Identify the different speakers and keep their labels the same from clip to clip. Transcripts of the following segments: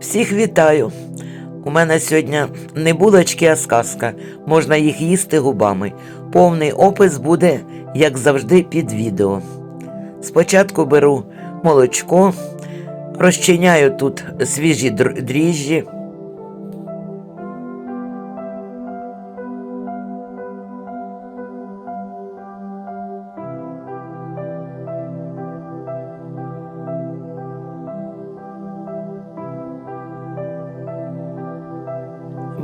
Speaker 1: Всіх вітаю. У мене сьогодні не булочки, а сказка. Можна їх їсти губами. Повний опис буде, як завжди, під відео. Спочатку беру молочко, розчиняю тут свіжі дріжджі.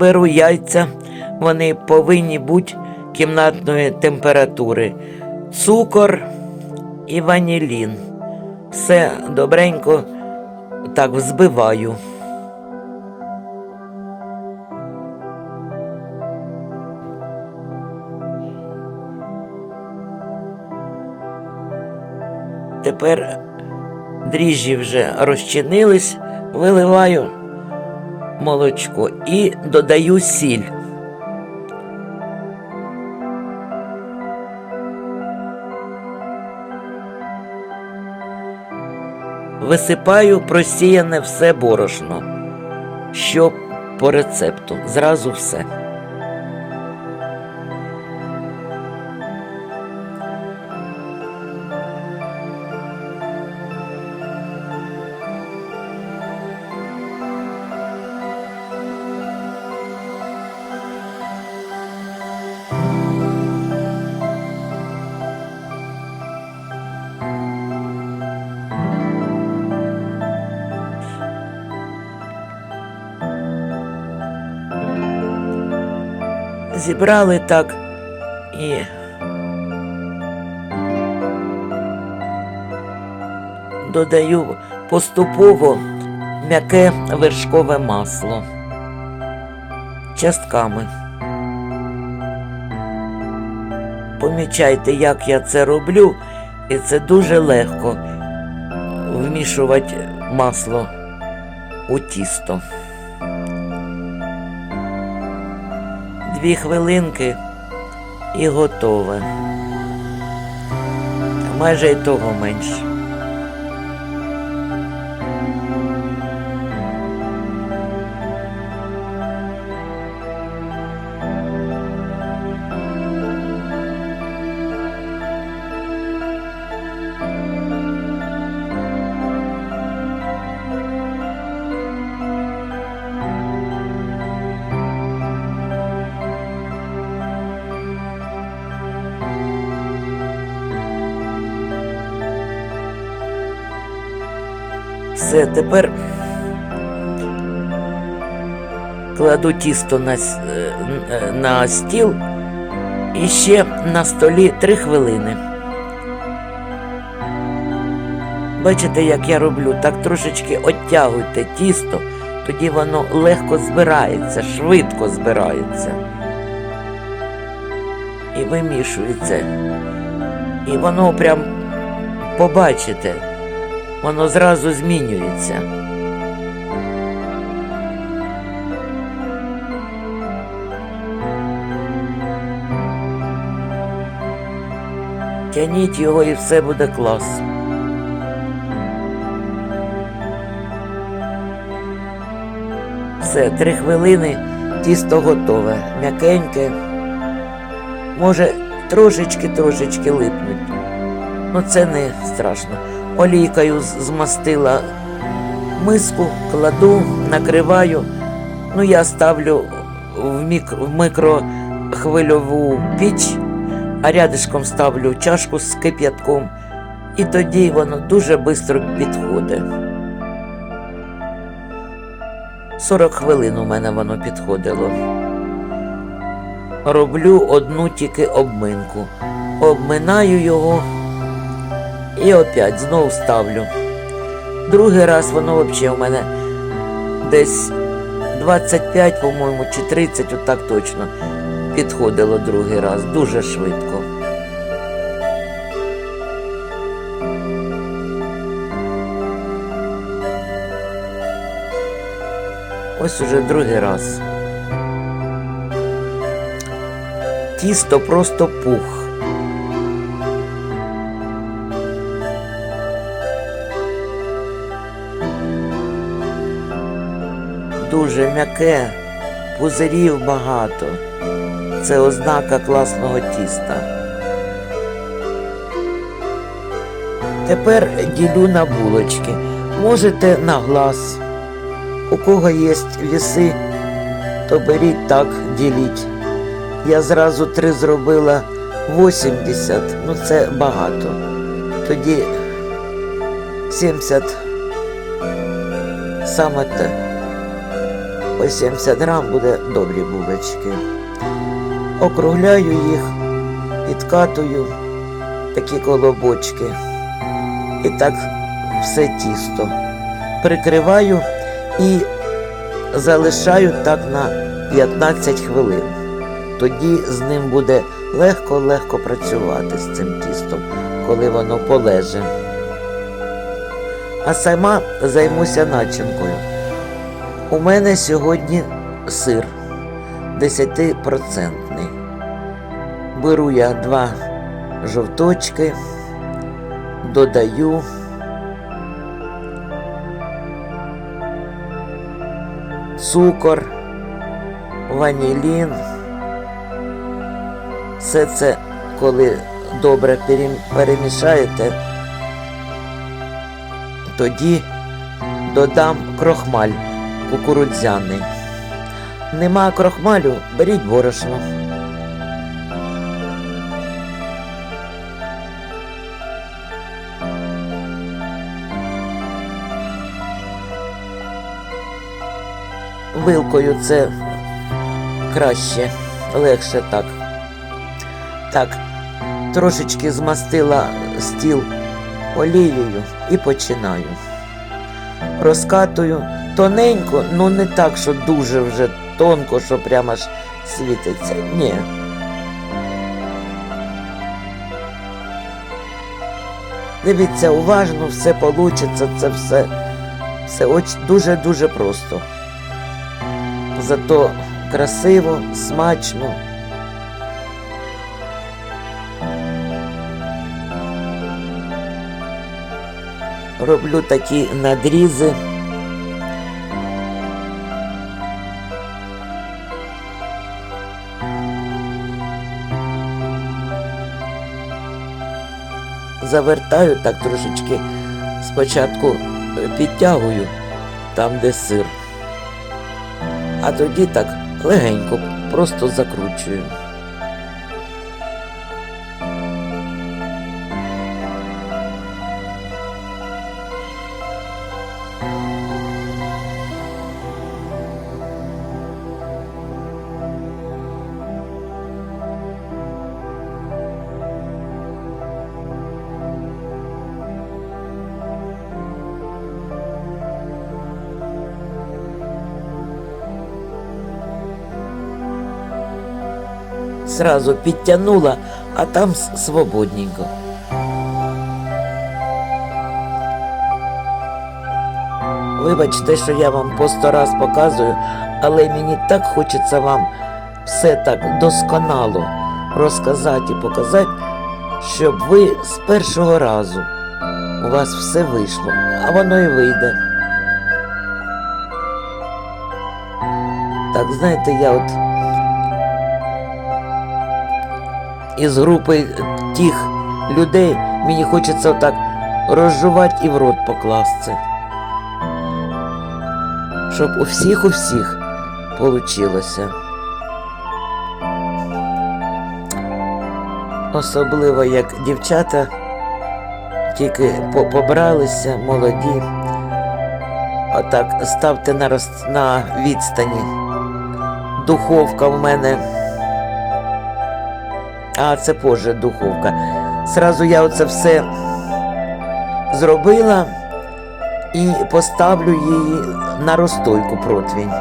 Speaker 1: Беру яйця, вони повинні бути кімнатної температури, цукор і ванілін. Все добренько так взбиваю. Тепер дріжджі вже розчинились, виливаю молочко і додаю сіль. Висипаю просіяне все борошно, що по рецепту, зразу все. Зібрали так і додаю поступово м'яке вершкове масло частками. Помічайте, як я це роблю, і це дуже легко вмішувати масло у тісто. Дві хвилинки і готове. Майже й того менше. Все, тепер кладу тісто на, е, е, на стіл і ще на столі три хвилини. Бачите, як я роблю? Так трошечки оттягуйте тісто, тоді воно легко збирається, швидко збирається. І вимішується. І воно прям побачите, воно зразу змінюється. Тяніть його і все буде клас. Все, три хвилини, тісто готове, м'якеньке. Може, трошечки-трошечки липнуть. Ну це не страшно. Олійкою змастила миску, кладу, накриваю. Ну, я ставлю в, мік... в микрохвильову піч, а рядишком ставлю чашку з кип'ятком, і тоді воно дуже швидко підходить. 40 хвилин у мене воно підходило. Роблю одну тільки обминку. Обминаю його і опять знову ставлю. Другий раз воно взагалі у мене десь 25, по-моєму, чи 30, отак точно підходило другий раз. Дуже швидко. Ось уже другий раз. Тісто просто пух. Дуже м'яке, пузирів багато. Це ознака класного тіста. Тепер ділю на булочки. Можете на глаз. У кого є віси, то беріть так, діліть. Я зразу три зробила 80, ну це багато. Тоді 70 саме те. По 70 грам буде добрі булочки. Округляю їх, підкатую такі колобочки. І так все тісто. Прикриваю і залишаю так на 15 хвилин. Тоді з ним буде легко-легко працювати з цим тістом, коли воно полеже. А сама займуся начинкою. У мене сьогодні сир 10%. Беру я два жовточки, додаю. Цукор, ванілін. Все це, коли добре перемішаєте, тоді додам крохмаль кукурудзяний. Нема крохмалю, беріть борошно. Вилкою це краще, легше так. Так, трошечки змастила стіл олією і починаю. Розкатую тоненько, ну не так, що дуже вже тонко, що прямо аж світиться. Ні. Дивіться уважно, все вийде, це все, все дуже-дуже просто. Зато красиво, смачно. Роблю такі надрізи. Завертаю так трошечки спочатку е, підтягую там, де сир. А тоді так легенько просто закручую. Сразу підтягнула, а там свободненько. Вибачте, що я вам по сто раз показую, але мені так хочеться вам все так досконало розказати і показати, щоб ви з першого разу у вас все вийшло, а воно і вийде. Так, знаєте, я от із групи тих людей мені хочеться отак розжувати і в рот покласти. Щоб у всіх у всіх получилося. Особливо як дівчата тільки побралися, молоді. Отак ставте на, роз... на відстані. Духовка в мене. А, це позже духовка. Сразу я оце все зробила і поставлю її на розстойку противень.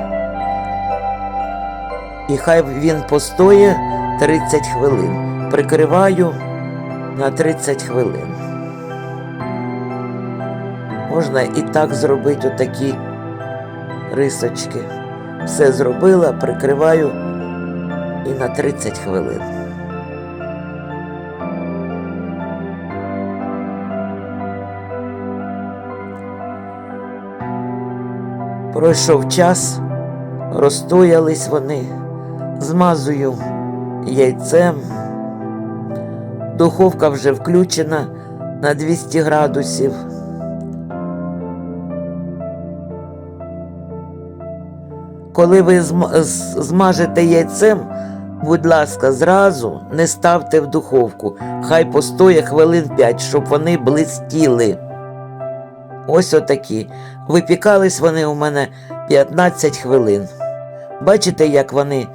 Speaker 1: І хай він постоє 30 хвилин. Прикриваю на 30 хвилин. Можна і так зробити отакі рисочки. Все зробила, прикриваю і на 30 хвилин. Пройшов час, Розстоялись вони, змазую яйцем. Духовка вже включена на 200 градусів. Коли ви зм- змажете яйцем, будь ласка, зразу не ставте в духовку. Хай постоє хвилин 5, щоб вони блистіли. Ось отакі. Випікались вони у мене 15 хвилин. Бачите, як вони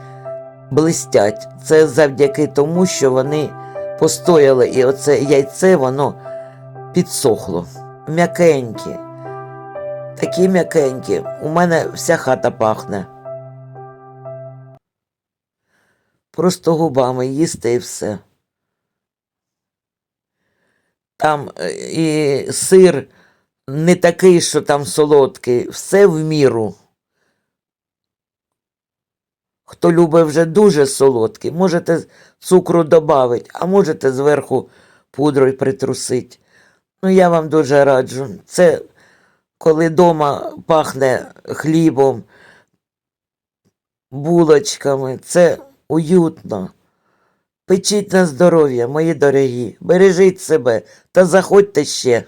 Speaker 1: блистять? Це завдяки тому, що вони постояли, і оце яйце воно підсохло. М'якенькі. Такі м'якенькі. У мене вся хата пахне. Просто губами їсти і все. Там е, і сир не такий, що там солодкий, все в міру. Хто любить вже дуже солодкий, можете цукру додати, а можете зверху пудрою притрусити. Ну, я вам дуже раджу. Це коли дома пахне хлібом, булочками, це уютно. Печіть на здоров'я, мої дорогі, бережіть себе та заходьте ще.